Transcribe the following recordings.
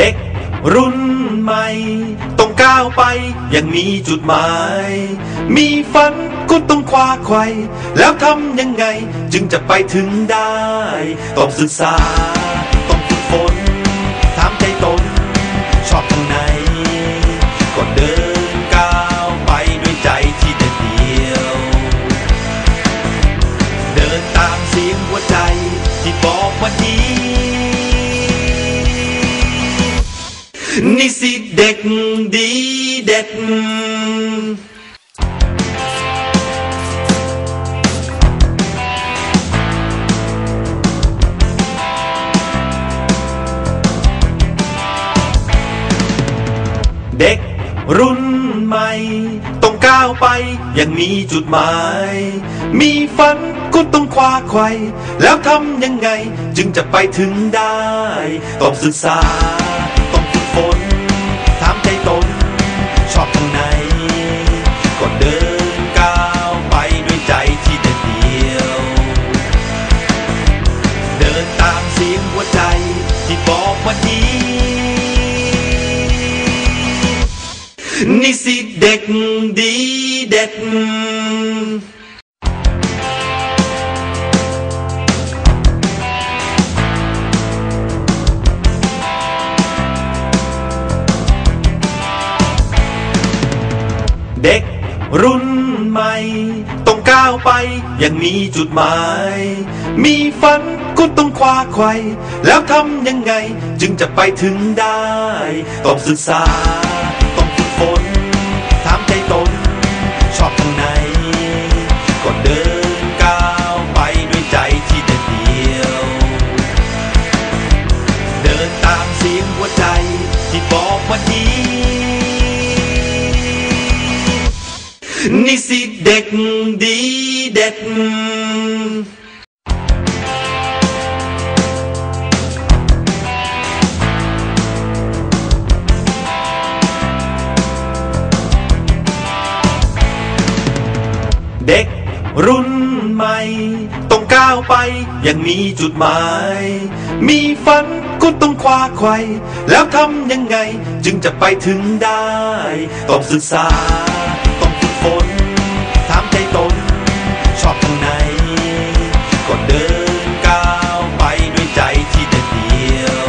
ด็กรุ่นใหม่ ต้องก้าวไปอย่างมีจุดหมาย มีฝันก็ต้องคว้าไขว่แล้วทำยังไงจึงจะไปถึงได้ ต้องศึกษา ต้องฝึกฝนถามใจตน ชอบทางไหนก็เดินก้าวไปด้วยใจที่เด็ดเดียว เดินตามเสียงหัวใจที่บอกว่าดี นี่สิเด็กดีเด็ดเด็กรุ่นใหม่ต้องก้าวไปย่างมีจุดหมาย มีฝันก็ต้องคว้าไขว่แล้วทำยังไง จึงจะไปถึงได้ ต้องศึกษา ฝนถามใจตน ชอบทางไหน ก็เดินก้าวไปด้วยใจที่เด็ดเดียว เดินตามเสียงหัวใจที่บอกว่าดีนี่สิเด็กดีเด็ด เด็กรุ่นใหม่ ต้องก้าวไปอย่างมีจุดหมาย มีฝันก็ต้องคว้าไขว่แล้วทำยังไงจึงจะไปถึงได้ ต้องศึกษา ต้องฝึกฝนถามใจตน ชอบทางไหนก็เดินก้าวไปด้วยใจที่เด็ดเดียว เดินตามเสียงหัวใจที่บอกว่าดี นี่สิเด็กดีเด็ดเด็กรุ่นใหม่ต้องก้าวไปอย่างมีจุดหมาย มีฝันก็ต้องคว้าไขว่แล้วทำยังไงจึงจะไปถึงได้ ต้องศึกษา ก็เดินก้าวไปด้วยใจที่เด็ดเดียว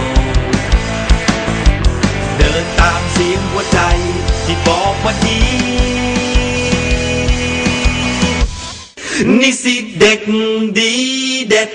เดินตามเสียงหัวใจที่บอกว่าดีนี่สิเด็กดีเด็ด